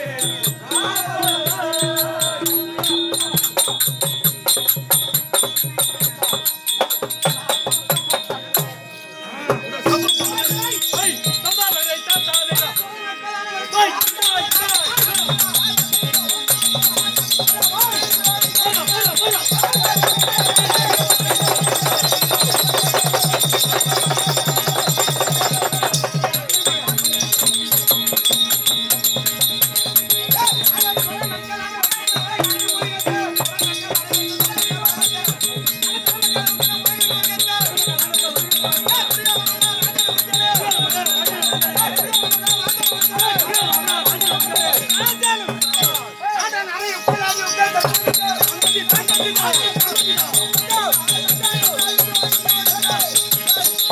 ஏய் ராஜாதி ராஜன் மகா அப்பா என்ன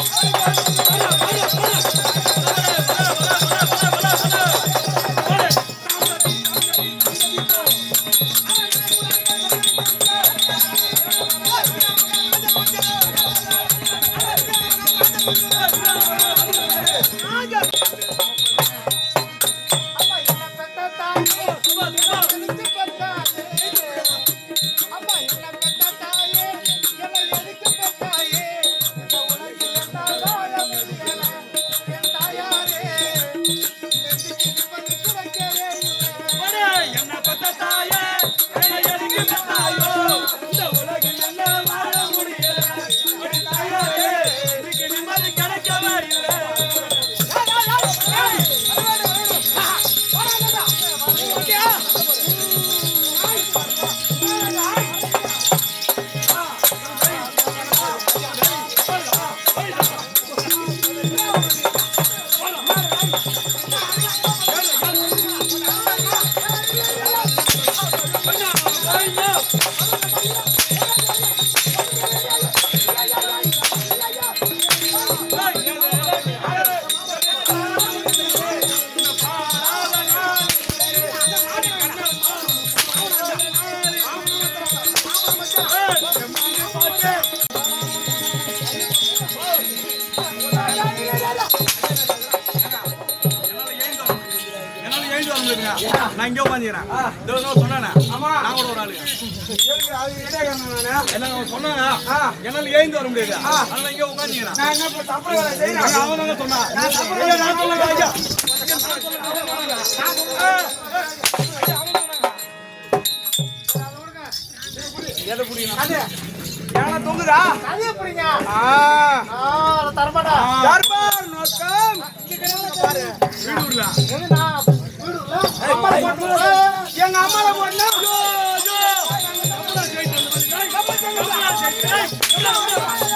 Thank you. அவன் தாங்க சொன்னான் நான் தப்பு ஐயா, நான் சொல்லல ஐயா எதை புரியணும் அது, யானை தொங்குதா? அதே எப்படிங்க ஆ. ஆ, அதை தரமாட்டா தர்பார் நோக்கம். வீடூர்ல எது நான் வீடு இல்ல? அம்மாவை போட்டு எங்க அம்மாவை போட்டுனா, சரி, ஓடிப்போ.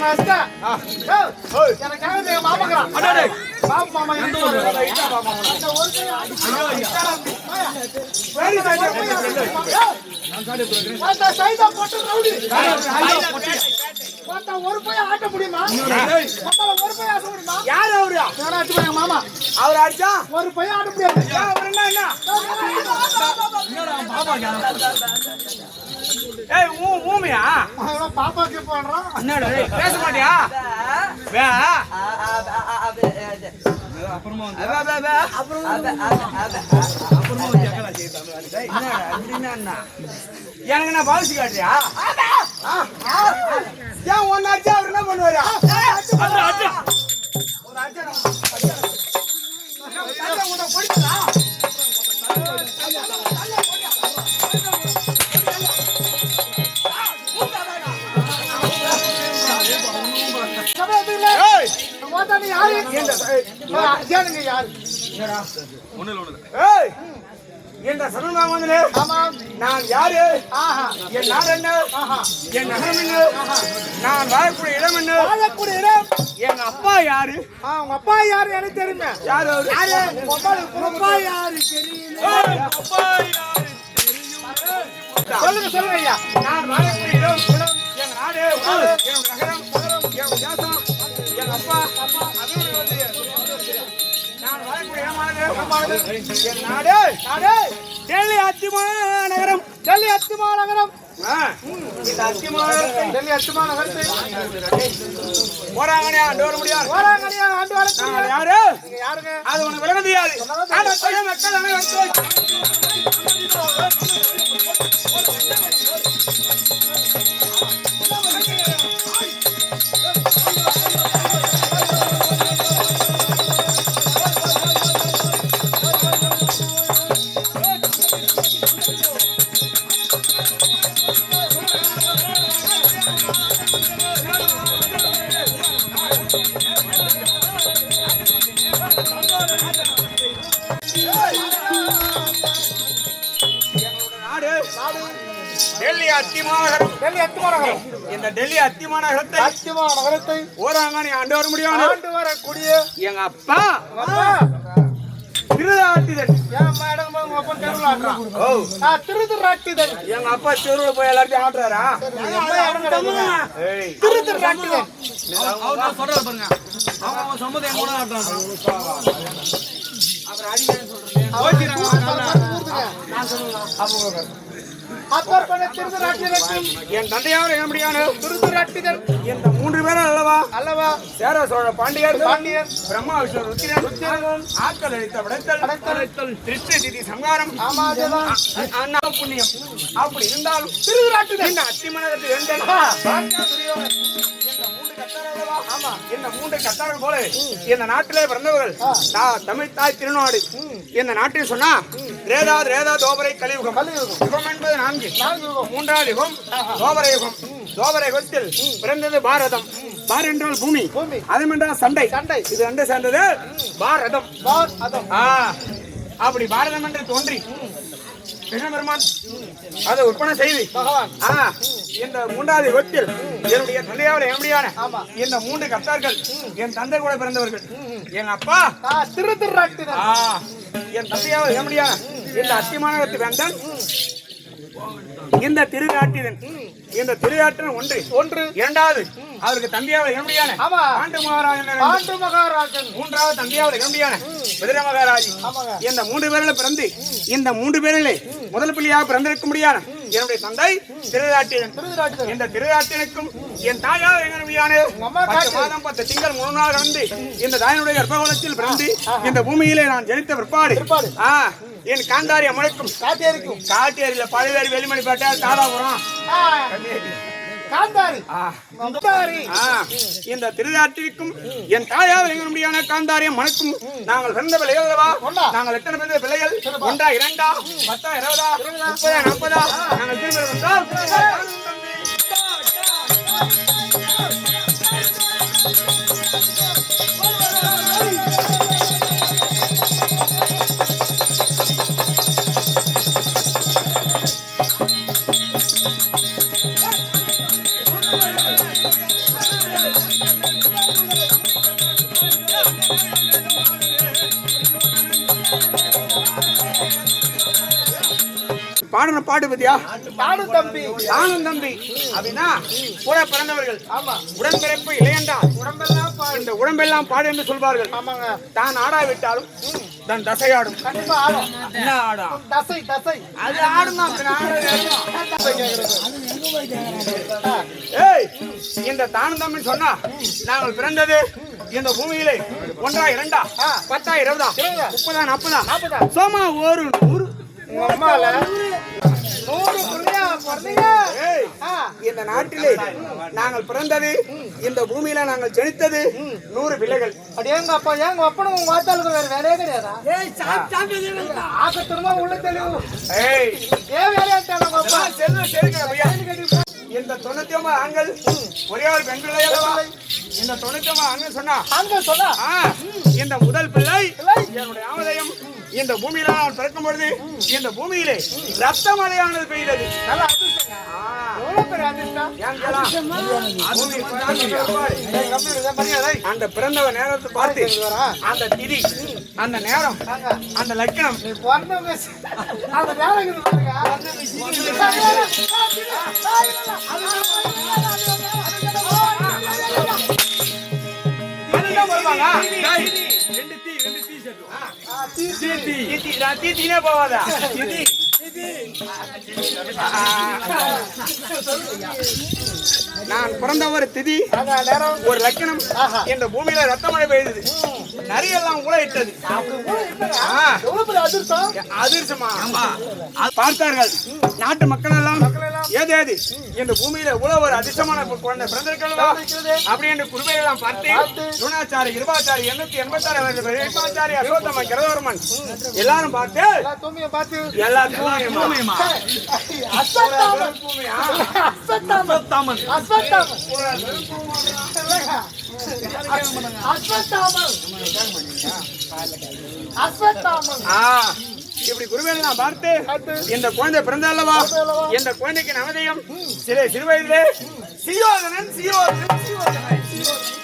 மாஸ்டா எனக்காக எங்க மாமாங்கிறான் அடடே பாப்பு மாமா எந்த எங்க ஊரு? அந்த ஒரு கை சரி, சரி, பார்த்தா சைதா போட்டு ரவுடி பார்த்தா ஒரு பையன் ஆட்ட முடியுமா ஏய், நம்மள ஒரு பையன் ஆட்ட முடியுமா யார் அவரு யாராச்சும் எங்க மாமா அவர் அடிச்சா ஒரு பையன் ஆட்ட முடியாது அவர் என்ன என்ன என்னடா? ஏய் ஊ ஊமையா அவன் பாப்பாக்கு பண்றான் என்னடா ஏய், பேச மாட்டியா வே அப்புறமா வந்து அப்புறமா அப்புறமா தமிழ். டேய், என்னடா என்ன எனக்கு நான் பாலிசி ஆ. ஏன் ஒன்னு அடிச்சா அவர் என்ன பண்ணுவாரு அட்ரா, அட்ரா. ஒரு அடிச்சா உன்னை பிடிச்சதா யாரு ஏன்டா, யாரு ஒண்ணும் இல்ல, ஏய் என்ற நான் யாரு ஆஹா என் நாடு என்ன ஆஹா என் நகரம் என்ன நான் வாழக்கூடிய இடம் என்ன வாழக்கூடிய இடம் எங்க அப்பா யாரு ஆ, உங்க அப்பா யாரு எனக்கு தெரியுமே யாரு யாரு அப்பா யாரு தெரியல அப்பா யாரு? சொல்லுங்க சொல்லுங்க ஐயா நான் வாழக்கூடிய இடம் எங்க நாடு என் நகரம் நாடு நாடே. டெல்லி அத்திமா நகரம். டெல்லி அத்திமா நகரம் டெல்லி அத்திமா நகரத்தை போறாங்கண்ணா முடியாது ஆண்டு யாரு? யாருங்க? அது உனக்கு மக்கள் அனைவரும். ஆண்டு வர முடியாது. ஆண்டு வரக்கூடிய எங்க அப்பா. திருதாட்டிதன் ஏன் அம்மா இடம் உங்க அப்பா தெருவில் ஆடுறான்? நான் திருதிராட்டிதன் எங்க அப்பா தெருவில் போய் எல்லாத்தையும் ஏய். திருதிராட்டிதன் அவர் நான் சொல்றத பாருங்க. அவங்க அவன் சம்மதம் என் கூட ஆடுறாங்க அப்புறம் அடிக்கடி சொல்றேன். ஊர்துங்க அப்போ என் தந்தையார் எங்கபடியான திருதராட்டிதன் இந்த மூன்று பேரும் அல்லவா? அல்லவா? சேர சோழ பாண்டியர் பாண்டியன் பிரம்மா விஷ்ணு ருத்திரன் ஆட்கள் அளித்த விடத்தல். அடக்கல். திருஷ்டி திதி சங்காரம். ஆமா அதுதான். அ- அண்ணா புண்ணியம். அப்படி இருந்தாலும் திருதராட்டிதன் இந்த அத்திமனகத்து வேந்தன் ஆமா இந்த மூன்று கத்தார்கள் போல. இந்த நாட்டிலே பிறந்தவர்கள் தா- தமிழ் தாய் திருநாடு. இந்த நாட்டில் சொன்னா ரேதா ரேதா தோபரை கலியுகம். கலியுகம். யுகம் என்பது நான்கு. மூன்றாவது யுகம் தோபர யுகம். தோபர யுகத்தில் பிறந்தது பாரதம். பார் என்றால் பூமி. அதம் என்றால் சண்டை. சண்டை. இது ரெண்டு சேர்ந்தது பாரதம். அப்படி பாரதம் என்று தோன்றி கிருஷ்ண பெருமான் அதை உற்பனை செய்து பகவான். ஆ, இந்த மூன்றாவது யுகத்தில் என்னுடைய தந்தையாவில் எப்படியான. இந்த மூன்று கர்த்தார்கள் என் தந்தை கூட பிறந்தவர்கள். எங்க அப்பா திருதராட்டிதன் ஆ, என் தந்தையாவில் எப்படியான இந்த அத்திமானகத்து வேந்தன் இந்த திருநாட்டிதன் இந்த திருநாட்டின் ஒன்று. ஒன்று. இரண்டாவது அவருக்கு தந்தையாவில் எப்படியான. ஆண்டு மகாராஜன். ஆண்டு மகாராஜன். மூன்றாவது தந்தையாவது கம்பியான விதிர மகாராஜி. இந்த மூன்று பேரில் பிறந்து இந்த மூன்று பேரிலே முதல் பிள்ளையாக பிறந்திருக்க முடியான என்னுடைய தந்தை திருநாட்டியன் இந்த திருநாட்டினுக்கும் என் தாயார் காட்டு. மாதம் பத்து திங்கள் மூணு நாள் கடந்து இந்த தாயினுடைய கர்ப்பகுலத்தில் பிறந்து இந்த பூமியிலே நான் ஜனித்த பிற்பாடு. ஆ என் காந்தாரி அமலுக்கும் காத்தேரிக்கும் காட்டேரியில பழுவேறு வெளிமணிப்பேட்டை தாராபுரம். ஆ, கன்னியாகுமரி. காந்தாரி. காந்தாரி. இந்த திருநாட்டிற்கும் என் தாயார் எங்களுடையான காந்தாரியம் மனக்கும் நாங்கள் பிறந்த பிள்ளைகள் அல்லவா? நாங்கள் எத்தனை பிறந்த பிள்ளைகள்? ஒன்றா இரண்டா பத்தா இருபதா முப்பதா நாற்பதா? நாங்கள் திரும்ப பாட்டு பத்தியா நாடு தம்பி. தானும் தம்பி. அப்படின்னா கூட பிறந்தவர்கள் ஆமா. உடன்பிறப்பு இளையண்டா உடம்பெல்லாம் இந்த உடம்பெல்லாம் பாடு என்று சொல்வார்கள். ஆமாங்க. தான் ஆடாவிட்டாலும் தன் தசையாடும். கண்டிப்பா ஆடும். என்ன ஆடும்? தசை தசை. அது ஆடும் ஏய் இந்த தானந்தம் சொன்னா நாங்கள் பிறந்தது இந்த பூமியிலே ஒன்றா இரண்டா? பத்தா இருபதா? இருபதா. முப்பதா நாற்பதா நாற்பதா. சோமா ஒரு நூறு. உங்க அம்மால நூறு புள்ளியா பிறந்தீங்க ஏய் ஆ, இந்த நாட்டிலே நாங்கள் பிறந்தது இந்த பூமியில நாங்கள் ஜனித்தது நூறு பிள்ளைகள். அடி எங்க அப்பா எங்க அப்பனும் உங்க வாத்தாளுக்கு வேற வேலையே கிடையாதா? ஆக்கத்திரமா உள்ள தெளிவு. ஏய். ஏன் வேலையா அப்பா? செருக்கிற பையா. இந்த தொண்ணூத்தி ஒன்பது ஆண்கள் ஒரே ஒரு பெண் பிள்ளை? இந்த தொண்ணூத்தி ஒன்பது ஆண்கள் சொன்னா ஆண்கள் சொன்னா? ஆ, இந்த முதல் பிள்ளை. என்னுடைய ஆமதயம். இந்த பூமியில நான் பிறக்கும் பொழுது இந்த பூமியிலே ரத்த மழையானது பெய்தது நல்லா? அந்த பிறந்தவ நேரத்தை பார்த்து? அந்த திதி அந்த நேரம். அந்த லட்சணம் நீ பிறந்தவங்க அந்த பாருங்க தீத்தினே போவாதா திதி. நான் பிறந்த ஒரு திதி. ஒரு லட்சணம். இந்த பூமியில ரத்த மழை பெய்தது உழைத்தது ஆ, எவ்வளவு பெரிய அதிர்ஷ்டம்? அதிர்ஷ்டமா? அது பார்த்தார்கள். நாட்டு மக்கள் எல்லாம் ஏது ஏது? இந்த பூமியில இவ்வளவு ஒரு அதிர்ஷ்டமான குழந்தை பிறந்திருக்கிறதா. அப்படி என்று குருபையை எல்லாம் பார்த்து. துணாச்சாரி இருபாச்சாரி எண்ணூத்தி எண்பத்தாறு இருபாச்சாரி அசோத்தம கிரதவர்மன். எல்லாரும் பார்த்து எல்லா தூமியை பார்த்து. எல்லாத்துக்கும் அஸ்வத்தாமன் அஸ்வத்தாமன் தாமன் அஸ்வத்தாமன் இப்படி குருவேலை நான் பார்த்து இந்த குழந்தை பிறந்த அல்லவா இந்த குழந்தைக்கு நவதயம் சில சிறு வயதிலே சியோதனன் சியோதனன் சியோதனன்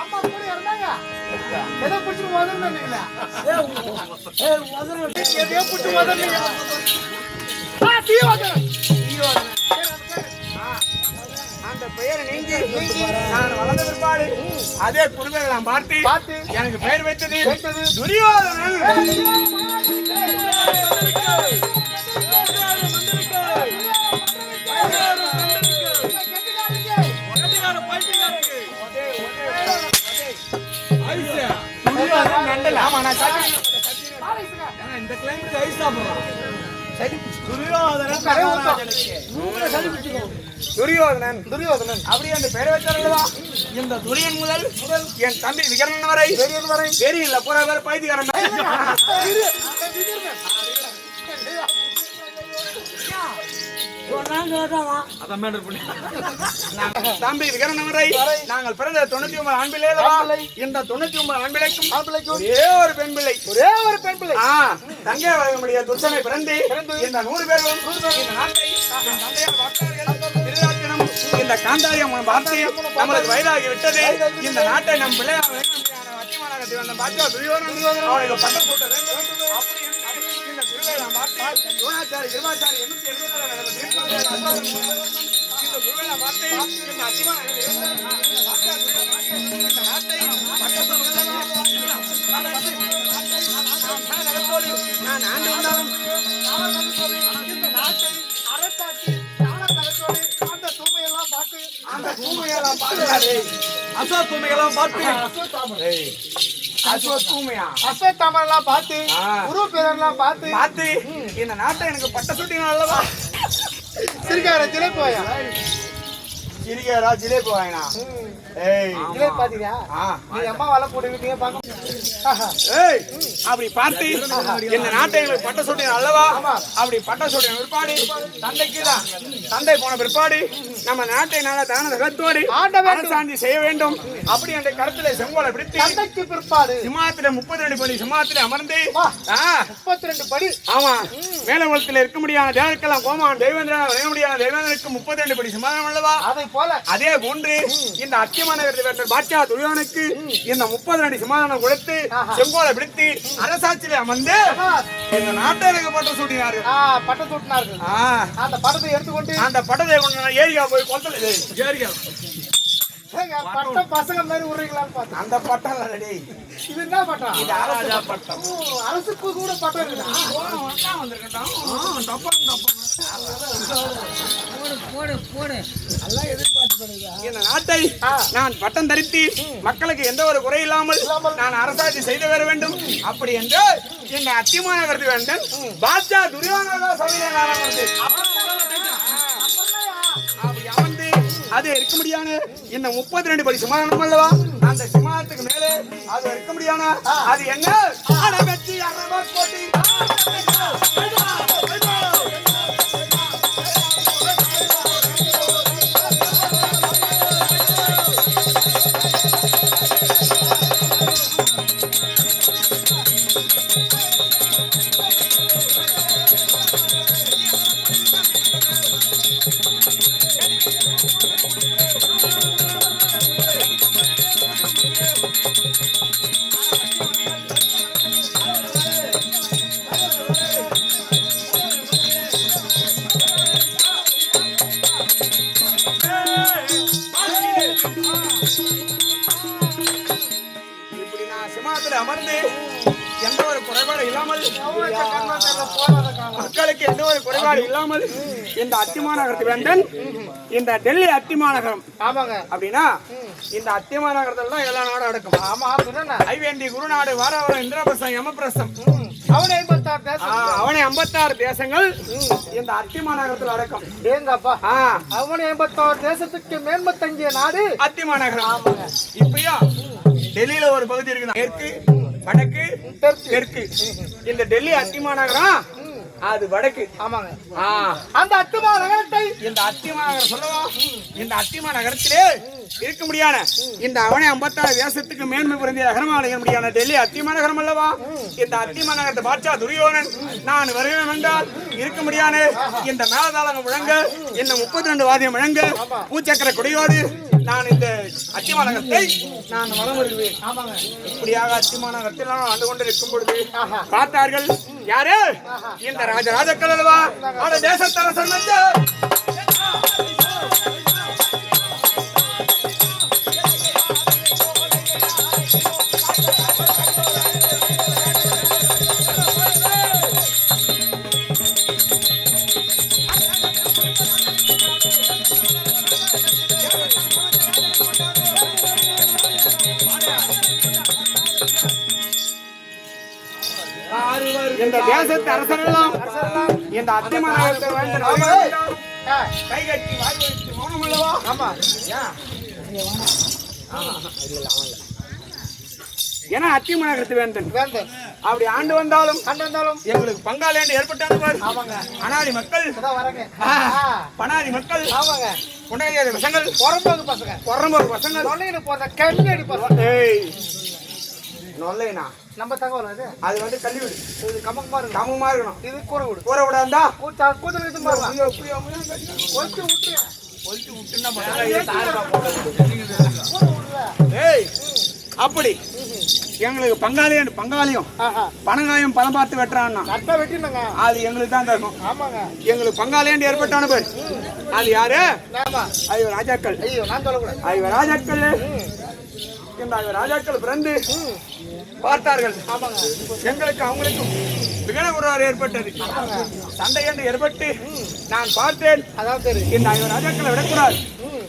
அம்மா கூட இருந்தாங்க எதை பிடிச்சி முதல்ல எதையோ பிடிச்சி முதல்ல சியோதனன் சியோதனன் அந்த பெயரை நீங்கி நான் வளர்ந்த பிற்பாடு அதே குருவை நான் பார்த்து பார்த்து எனக்கு பெயர் வைத்தது வைத்தது துரியோதனன். இந்த கிளைமேட் ஐஸ் துரியோதனன் ஊத்தம். மகாராஜனுக்கு. மூக்குல சளி பிடிச்சுக்கோ. துரியோதனன் துரியோதனன். அப்படியே அந்த பெயர் வைத்தார்களா இந்த துரியன் முதல் முதல் என் தம்பி விகரணன் வரை பெரியன் வரை. பெரிய இல்ல பூரா பேர் பைத்தியக்காரன் தம்பி விகரணன் வரை நாங்கள் பிறந்த தொண்ணூத்தி ஒன்பது ஆண் பிள்ளை அல்லவா? இந்த தொண்ணூத்தி ஒன்பது ஆண் பிள்ளைக்கும் ஆம்பளைக்கும் ஒரே ஒரு பெண் பிள்ளை ஒரே ஒரு பெண் பிள்ளை தங்கை வழங்கமுடிய துர்சனை பிறந்து இந்த நூறு பேரும் இந்த நாட்டை என் தந்தையார் வார்த்தார்கள். இந்த காந்தாரி அம்மன் வார்த்தையும் நம்மளுக்கு வயதாகி விட்டது. இந்த நாட்டை நம் பிள்ளையாக வட்டிமானாக அந்த பாத்தியா அந்த தூமையெல்லாம் பார்க்காதே. அசா துணிகளாம் பார்த்து. அஸ்வத்தாமரை அஸ்வத்தூமையா அஸ்வத்தாமரெல்லாம் பார்த்து. ஆ. குரு பேரெல்லாம் பார்த்து. பார்த்து. இந்த நாட்டை எனக்கு பட்ட சுட்டினா அல்லவா? சிறுகார சிலை போயா? சிரிக்கிறா ஜிலேபி வாங்கினா அப்படி பார்த்து இந்த நாட்டை பட்ட சுட்டின அல்லவா? அப்படி பட்ட சுட்டின பிற்பாடு. தந்தைக்கு தான். தந்தை போன பிற்பாடு நம்ம நாட்டை நாள தான தகத்தோடு. அரசாந்தி செய்ய வேண்டும். அப்படி என்ற கருத்துல செங்கோலை பிடித்து தந்தைக்கு பிற்பாடு. சிம்மாத்தில முப்பத்தி ரெண்டு படி சிம்மாத்தில அமர்ந்து முப்பத்தி ரெண்டு படி. ஆமா. மேலகுலத்தில் இருக்க முடியாத தேவருக்கெல்லாம் கோமான் தெய்வேந்திரன் வரைய முடியாத தெய்வேந்திரனுக்கு முப்பத்தி ரெண்டு படி சமாதானம் அல்லவா? அதை போல. அதே போன்று இந்த அத்தியமான பாட்சா துரியோனுக்கு இந்த முப்பது அடி சமாதானம் கொடுத்து. செங்கோலை பிடித்து அரசாட்சியில அமர்ந்து இந்த நாட்டை எனக்கு பட்டம் சூட்டினார்கள் ஆ, பட்டம் சூட்டினார்கள். அந்த படத்தை எடுத்துக்கொண்டு அந்த நான் ஏரியா போய் குளத்துல. ஏரியா. ஏங்க, பட்டம். பசங்க மாதிரி விடுறீங்களான்னு பார்த்தேன். அந்த பட்டம் ரெடி இது என்ன பட்டம்? இது அரசு பட்டம். அரசுக்கு கூட பட்டம் இருக்குதா? இந்த நாட்டை ஆ. நான் பட்டம் தரித்து மக்களுக்கு எந்த ஒரு குறை இல்லாமல் நான் அரசாட்சி செய்து வர வேண்டும். அப்படி என்று இந்த அத்தியமான கருத்து வேண்டும் பாட்சா துரியோதனா அப்படி அமர்ந்து அது இருக்க முடியாது இந்த முப்பத்தி ரெண்டு படி சிமானம் அல்லவா? அந்த சிமானத்துக்கு மேலே அது இருக்க முடியாது அது என்ன? மக்களுக்கு எந்த ஒரு குறைபாடு இல்லாமல் இந்த அத்திமாநகரத்து வேண்டன் இந்த டெல்லி அத்திமாநகரம் ஆமாங்க. அப்படின்னா இந்த அத்திமாநகரத்துல தான் எல்லா நாடும் அடக்கும் ஆமா ஐவேண்டி குருநாடு வாராவரம் இந்திரபிரசம் யமபிரசம் அவனை ஐம்பத்தாறு தேசம் அவனை ஐம்பத்தாறு தேசங்கள் இந்த அத்திமாநகரத்தில் அடக்கம் ஏங்கப்பா. அவனை ஐம்பத்தாறு தேசத்துக்கு மேன்மை தங்கிய நாடு. அத்திமாநகரம் இப்பயா டெல்லியில ஒரு பகுதி இருக்குது மேற்கு வடக்கு. தெற்கு. இந்த டெல்லி அத்திமாநகரம் அது வடக்கு. ஆமாங்க. அந்த அத்துமா நகரத்தை இந்த அத்திமா நகரம் சொல்லவா? இந்த அத்திமா நகரத்திலே இருக்க முடியாத இந்த அவனை ஐம்பத்தாறு தேசத்துக்கு மேன்மை புரிந்திய நகரமாக முடியாத டெல்லி அத்திமா நகரம் அல்லவா? இந்த அத்திமா நகரத்தை பாட்சா துரியோதனன் நான் வருவேன் என்றால் இருக்க முடியாத இந்த மேலதாளங்க முழங்க இந்த முப்பத்தி ரெண்டு வாதியம் முழங்க பூச்சக்கர கொடியோடு நான் இந்த அத்திமா நகரத்தை நான் வளம் வருவேன் ஆமாங்க இப்படியாக அத்திமா நகரத்தில் நான் ஆண்டு கொண்டு இருக்கும் பொழுது பார்த்தார்கள் யாரு? இந்த ராஜராஜக்கள் அல்லவா அந்த தேசத்தரசன் வந்து இந்த. ஆ, கை கட்டி வாய் மௌனம் அல்லவா ஆமா. ஏன்னா அத்திமநாயகத்து வேந்தன் வேந்தன் அப்படி ஆண்டு வந்தாலும் கண்டு வந்தாலும் எங்களுக்கு பங்காளி ஏற்பட்டாலும் பாரு. ஆமாங்க. அனாதி மக்கள். வரேங்க. பனாதி மக்கள். ஆமாங்க. உடனடியாக விஷங்கள் புறம்போக்கு பசங்க. பொறம்போர் பசங்கள். தொலைன்னு போறத கண்ணடி பசங்க ஏய். நொல்லைனா? நம்ம தகவல் அது. அது வந்து கல்வி வீடு இது கமக்கமா இருக்கு கமமா இருக்கணும். இது கூரை விடு. கூற விடாந்தா கூத்தா கூத்தல் இது பாருங்க. ஐயோ, இப்படி அப்படியே கட்டி. கொளுத்து விட்டுரு. ஒழிச்சு விட்டுன்னா. கூரை ஏய் அப்படி. எங்களுக்கு பங்காளியும் பங்காளியும் ஆஹா. பணங்காயம் பணம் பார்த்து வெட்டுறான்னா? வெட்டினுங்க. அது எங்களுக்கு தான் தரணும் ஆமாங்க. எங்களுக்கு பங்காளியாண்டு ஏற்பட்டான பேர். அது யாரு? ஆமா ஐயோ ராஜாக்கள். ஐயோ நான் சொல்லக்கூடாது. ஐயோ ராஜாக்கள். ஐயோ ராஜாக்கள் பிறந்து பார்த்தார்கள். எங்களுக்கு அவங்களுக்கும் விகனகுறார் ஏற்பட்டது. சண்டை என்று ஏற்பட்டு நான் பார்த்தேன். சரி. இந்த ராஜாக்களை விடக்கூடாது.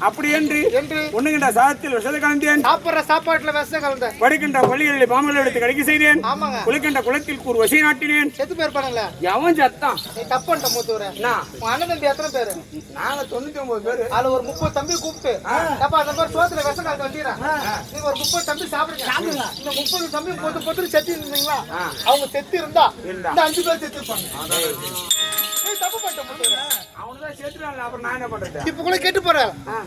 அப்படி என்று என்று ஒண்ணுகின்ற சாதத்தில் விஷத்தை கலந்தேன். சாப்பிடுற சாப்பாட்டுல விஷம் கலந்த. படுக்கின்ற பள்ளிகளில் பாம்புகளை எடுத்து கடிக்க செய்தேன். ஆமாங்க. குளிக்கின்ற குளத்தில் கூறு வசை நாட்டினேன். செத்து பேர் பண்ணல எவன் சத்தான்? நீ தப்பு மூத்தூர. நான் உன் அண்ணன் தம்பி எத்தனை பேரு? நாங்க தொண்ணூத்தி ஒன்பது பேரு. அதுல ஒரு முப்பது தம்பி கூப்பிட்டு அப்ப அந்த மாதிரி சோத்துல விஷம் கலந்து வந்தீரா? நீங்க ஒரு முப்பது தம்பி சாப்பிடுங்க. இந்த முப்பது தம்பி பொத்து பொத்து செத்து இருந்தீங்களா? அவங்க செத்து இருந்தா. இந்த அஞ்சு பேர் செத்து இருப்பாங்க. நீ தப்பு பண்ணிட்ட இப்ப கூட கேட்டு போற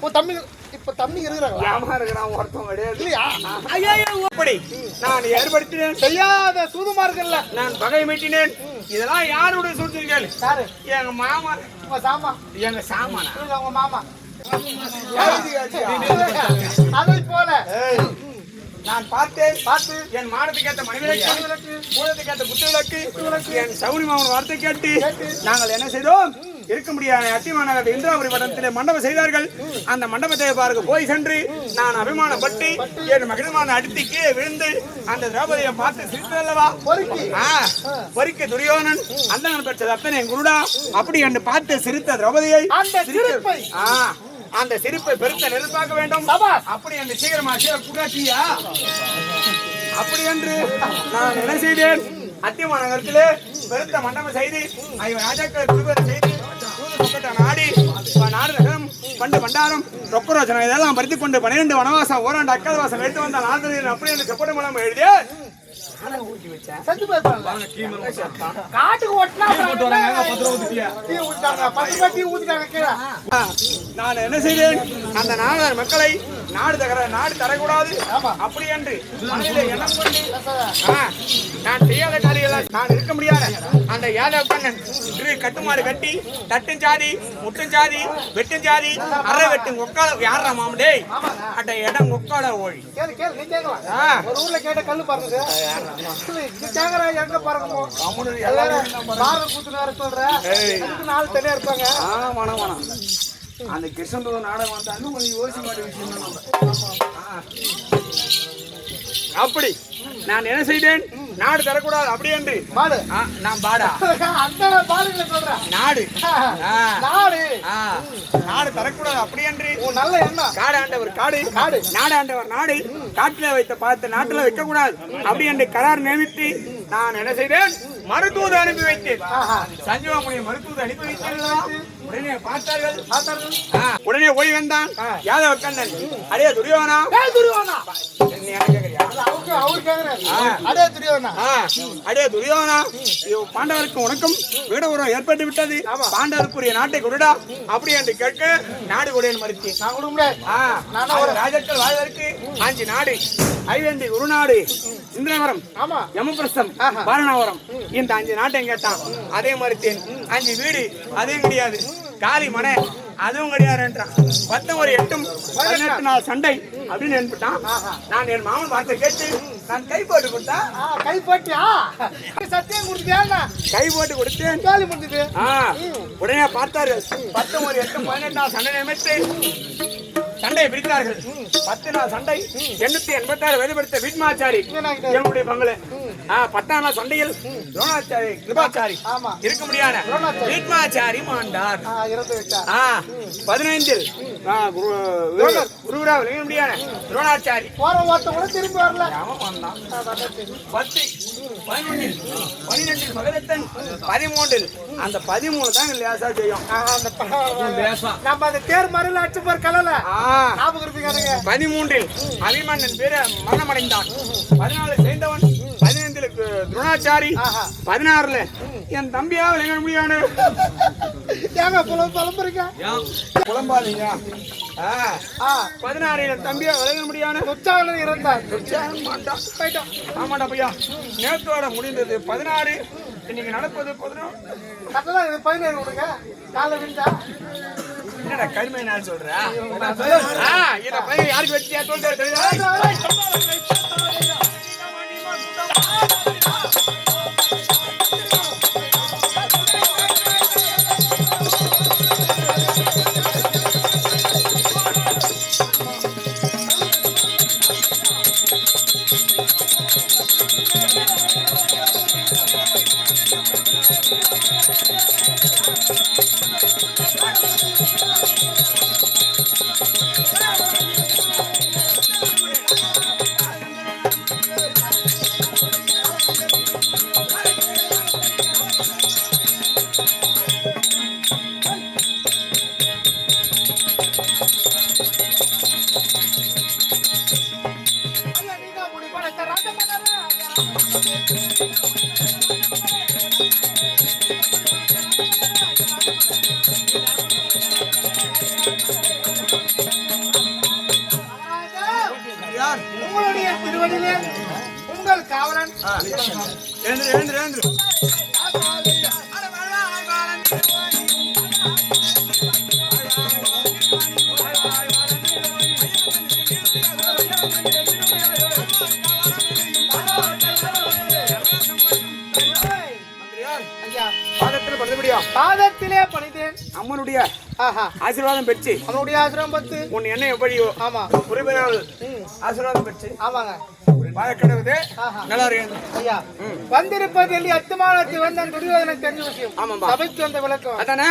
உன் தம்பி இப்ப தம்பி இருக்கிறாங்களா? ஏமா இருக்கிறான்? ஒருத்தன் கிடையாது. இல்லையா? அப்படி நான் ஏற்படுத்தினேன். செய்யாத சூதுமார்கள்ல நான் பகை மீட்டினேன். இதெல்லாம் யாருடைய சொல்றீர்கள் யாரு? எங்க மாமா. உங்க சாமா? எங்க சாமானா? உங்க மாமா. அதை போல. நான் பார்த்தேன். பார்த்து. என் மானத்துக்கு ஏற்ற மனைவிலக்கு மூலத்துக்கு ஏற்ற குத்து விளக்கு. என் சௌரி மாமன் வார்த்தை கேட்டு நாங்கள் என்ன செய்தோம்? இருக்க முடியாத அத்திமாநகர் இந்திராபுரி வட்டத்திலே மண்டபம் செய்தார்கள். அந்த மண்டபத்தை பார்க்க போய் சென்று நான் அபிமானப்பட்டு என் மகிழ்மான அடித்து கீழே விழுந்து அந்த திரௌபதியை பார்த்து சிரித்தல்லவா பொறுக்கி துரியோனன் அந்தகன் பெற்றது அத்தனை என் குருடா அப்படி என்று பார்த்து சிரித்த திரௌபதியை அந்த சிரிப்பை. ஆ, அந்த சிரிப்பை பெருத்த நெருப்பாக்க வேண்டும். அப்படி என்று சீக்கிரமா சீர குடாச்சியா? அப்படி என்று நான் என்ன செய்தேன்? அத்தியமான நகரத்திலே பெருத்த மண்டபம் செய்து ஐயோ ராஜாக்களை குருபேர செய்து நாடி நாடு நகரம் பண்டு பண்டாரம் ரொக்கரோஜனம் இதெல்லாம் பறித்து கொண்டு பன்னிரண்டு வனவாசம் ஓராண்டு அக்காத வாசம் எடுத்து வந்த நாள் அப்படி என்று செப்பட மூலம் எழுதிய நான் என்ன செய்தேன்? அந்த நாடார் மக்களை நாடு தகர நாடு தரக்கூடாது அப்படி என்று நான் செய்யாத காரியெல்லாம் நான் இருக்க முடியாது அந்த யாதவ கண்ணன். இரு கட்டுமாறு கட்டி தட்டும் சாதி முட்டும் சாதி வெட்டும் சாதி அரை வெட்டும் கொக்கால யாரா மாமடே அட்ட இடம் கொக்கால ஓழி. ஒரு ஊர்ல கேட்ட கல்லு பாருங்க கேக்குற எங்க பாருங்க. பாரத கூத்து நேரம் சொல்ற. நாலு தனியா இருப்பாங்க. ஆ வனம் வனம் அந்த கிருஷ்ணன் நாடகம் வந்து இன்னும் கொஞ்சம் யோசிக்க மாட்டேன் விஷயம். அப்படி. நான் என்ன செய்தேன்? நாடு தரக்கூடாது அப்படி என்று. ஆ, நான் பாடா அந்த பாடுகளை சொல்றேன் நாடு. நாடு. நாடு தரக்கூடாது அப்படி என்று. நல்ல எண்ணம். காடாண்டவர் காடு. காடு. நாடாண்டவர் நாடு. காட்டில வைத்த பார்த்து நாட்டுல வைக்க கூடாது அப்படி என்று கரார் நியமித்து நான் என்ன செய்தேன்? மருத்துவத்தை அனுப்பி வைத்தேன். ஆஹா. சஞ்சீவமுடைய மருத்துவத்தை அனுப்பி வைத்தேன். உடனே பார்த்தார்கள். பார்த்தார்கள். உடனே ஓடி வந்தான். யாதவ கண்ணன். அடே துரியோனா ஆ. அடே துரியோதனா. ஆ, அடே துரியோதனா. இவ் பாண்டவருக்கு உனக்கும் வீட உறவு ஏற்பட்டு விட்டது. பாண்டவருக்குரிய நாட்டை கொடுடா. அப்படி என்று கேட்க நாடு கொடேன் மறுத்தேன். நான் கொடுக்க முடியாது. ராஜாக்கள் வாழ்வதற்கு அஞ்சு நாடு. ஐவேந்தி குருநாடு இந்திரவரம் ஆமா. யமபிரஸ்தம் வாரணாவரம் இந்த அஞ்சு நாட்டையும் கேட்டான் அதே மறுத்தேன் அஞ்சு வீடு அதையும் கிடையாது. காலி மனை அதுவும் கிடையாதுன்றான். பத்தும் ஒரு எட்டும் பதினெட்டு நாள் சண்டை அப்படின்னு நினைப்பிட்டான் நான் என் மாமன் வார்த்தை கேட்டு நான் கை போட்டு கொடுத்தா கை போட்டியா? சத்தியம் கொடுத்தியா கை போட்டு கொடுத்தேன். காலி முடிஞ்சது. உடனே பார்த்தார்கள் பத்தும் ஒரு எட்டும் பதினெட்டு நாள் சண்டை நிமித்து சண்டையை பிரித்தார்கள் பத்து நாள் சண்டை எண்ணூத்தி எண்பத்தி ஆறு வெளிப்படுத்த வீட்மாச்சாரி என்னுடைய பங்களு பத்தாம் நாள் சண்டையில் துரோணாச்சாரி கிருபாச்சாரி. இருக்க முடியாத. வீட்மாச்சாரி மாண்டார் பதினைந்தில் ஆ, குரு- குருவராவ் இருக்க முடியாத துரோணாச்சாரி. போற ஓட்டம் கூட திரும்பி வரல. பத்து பதினொன்றில் பனிரெண்டில் மகரத்தன் பதிமூன்றில். அந்த பதிமூணு தான் லேசா செய்யும். நம்ம அந்த தேர் மறையில அடிச்சு போற கலல ஞாபகம் பதிமூன்றில் அபிமன்னன் பேர மரணமடைந்தான். பதினாலு சேர்ந்தவன். துரோணாச்சாரி ஆஹா. பதினாறுல. என் தம்பியா விளங்க முடியாது ஏங்க புலம் புலம்புறீங்க? புலம்பாதீங்க. ஆ, ஆ. பதினாறு என் தம்பியா விளங்க முடியாது உற்சாகம் இருந்தார் போயிட்டோம் ஆமாடா பையா. நேத்தோட முடிந்தது பதினாறு. இன்னைக்கு நடப்பது பதினொன்று பதினேழு விடுங்க காலை விழுந்தா? என்னடா கருமை நான் சொல்றேன் யாருக்கு வச்சியா சொல்றாரு எழுந்துரு, எழுந்துரு. ஐயா பாதத்துல பணிதேன் அம்மனுடைய ஆசீர்வாதம் பெற்று அவனுடைய ஆசிரம் பத்து உன் எண்ணெய் எப்படியோ ஆமா. ம். ஆசீர்வாதம் பெற்று ஆமாங்க. நல்லா இருக்கு ஐயா வந்திருப்பது என்று அத்துமானத்தை வந்த துரியோதனை தெரிஞ்ச விஷயம் ஆமாம்பா. சபைக்கு வந்த விளக்கம். அதானே.